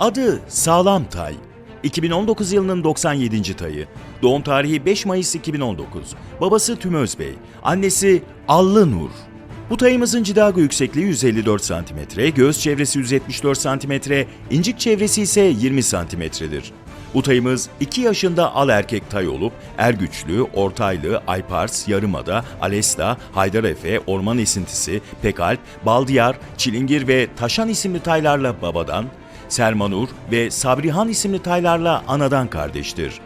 Adı Sağlam Tay. 2019 yılının 97. tayı. Doğum tarihi 5 Mayıs 2019. Babası Tümöz Bey, annesi Allı Nur. Bu tayımızın cidago yüksekliği 154 cm, göğüs çevresi 174 cm, incik çevresi ise 20 cm'dir. Bu tayımız 2 yaşında al erkek tay olup Ergüçlü, Ortaylı, Aypars, Yarımada, Alesta, Haydarefe, Orman Esintisi, Pekalp, Baldiyar, Çilingir ve Taşan isimli taylarla babadan, Selmanur ve Sabrihan isimli taylarla anadan kardeştir.